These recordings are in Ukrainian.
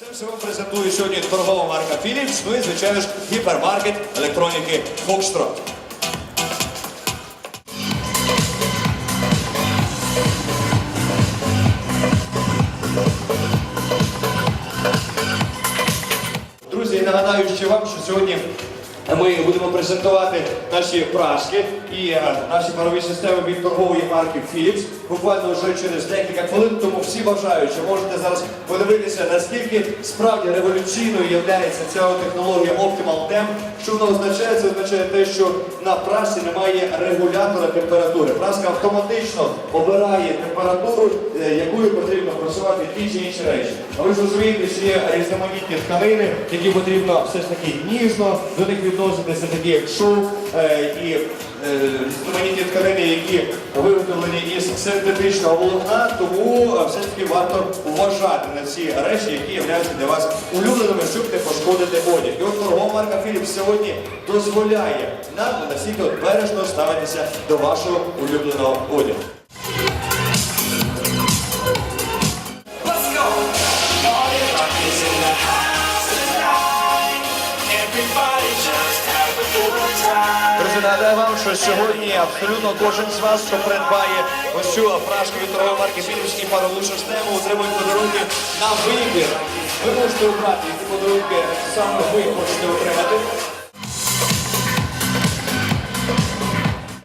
Це все вам презентує сьогодні торгова марка Philips, ну і, звичайно ж, гіпермаркет електроніки Фокстро. Друзі, нагадаю ще вам, що сьогодні ми будемо презентувати наші прашки і е, наші парові системи від торгової марки Philips. Буквально вже через декілька хвилин, тому всі бажаючі можете зараз подивитися, наскільки справді революційною є ця технологія Optimal Temp. Що воно означає? Це означає те, що на прасі немає регулятора температури. Праска автоматично обирає температуру, ті чи інші речі. А ви ж розумієте, що є різноманітні тканини, які потрібно все ж таки ніжно до них відноситися, такі як шов е, і е, різноманітні тканини, які виготовлені із синтетичного волокна, тому е, все ж таки варто вважати на ці речі, які являються для вас улюбленими, щоб не пошкодити одяг. І от торгова марка Philips сьогодні дозволяє нам настільки бережно ставитися до вашого улюбленого одягу. Нагадаю вам, що сьогодні абсолютно кожен з вас, хто придбає ось цю фрашку від торгової марки і парову систему, отримує подарунки на вибір. Ви можете обрати, які подарунки саме ви хочете отримати.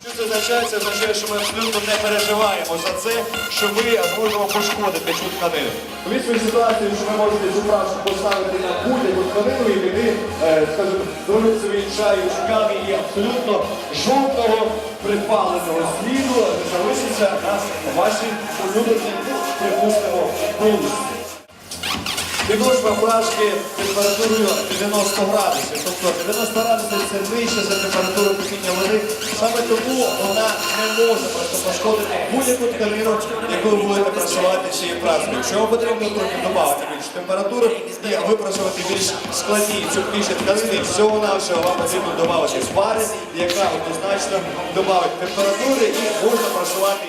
Що це означає? Це означає, що ми абсолютно не переживаємо за це, що ми зможемо пошкодити цю тканину. Візьміть ситуацію, що ви можете цю фрашку поставити на будь-яку тканину і піти, е, скажімо, зробити собі чаю чи каві і абсолютно жовтого припаленого сліду залишиться на вашій улюбленій, припустимо, полусі. Підошва флажки температурою 90 градусів. Тобто 90 градусів це вище за температуру кипіння води. Саме тому вона не може просто пошкодити будь-яку тканину, яку ви будете працювати цією праскою. Якщо вам потрібно трохи додати більше температури і випрацювати більш складні цупкіші тканини, всього нашого вам потрібно додати пари, яка однозначно додавить температури і можна працювати.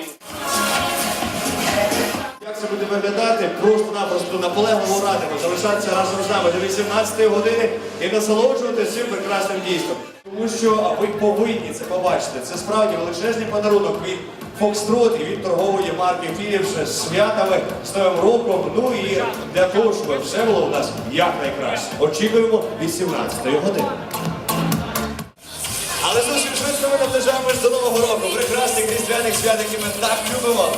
Це буде виглядати? Просто-напросто наполегливо радимо залишатися разом з нами до 18 години і насолоджуватися цим прекрасним дійством. Тому що ви повинні це побачити. Це справді величезний подарунок від Foxtrot і від торгової марки Philips з святами, з Новим роком. Ну і для того, щоб все було у нас якнайкраще. Очікуємо 18 години. Але зовсім швидко ми наближаємось до Нового року. Прекрасних різдвяних свят, які ми так любимо.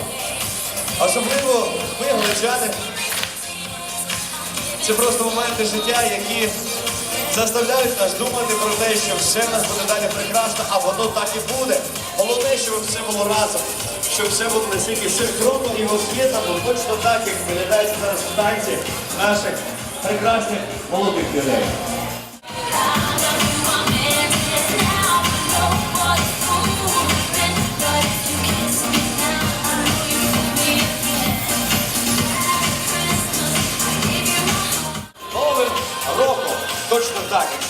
Особливо ми, галичани, це просто моменти життя, які заставляють нас думати про те, що все в нас буде далі прекрасно, а воно так і буде. Головне, щоб все було разом, щоб все було настільки синхронно і освітлено, точно так, як виглядають зараз в танці наших прекрасних молодих людей.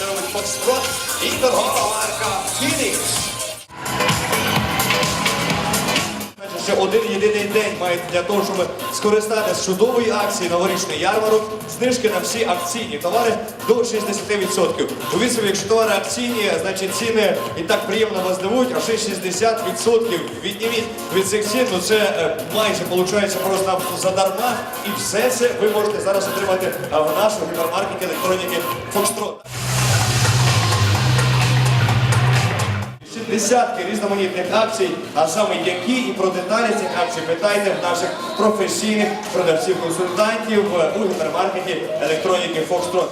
Робить Foxtrot і торгова. Ще один єдиний день мають для того, щоб скористатися чудової акції новорічний ярмарок, знижки на всі акційні товари до 60%. Увіть собі, якщо товари акційні, значить ціни і так приємно вас дивують, а ще 60% відніміть від цих цін, ну це е, майже виходить просто задарма. І все це ви можете зараз отримати е, в нашому гіпермаркеті електроніки Foxtrot. Десятки різноманітних акцій, а саме які і про деталі цих акцій питайте в наших професійних продавців-консультантів у гіпермаркеті електроніки Foxtrot.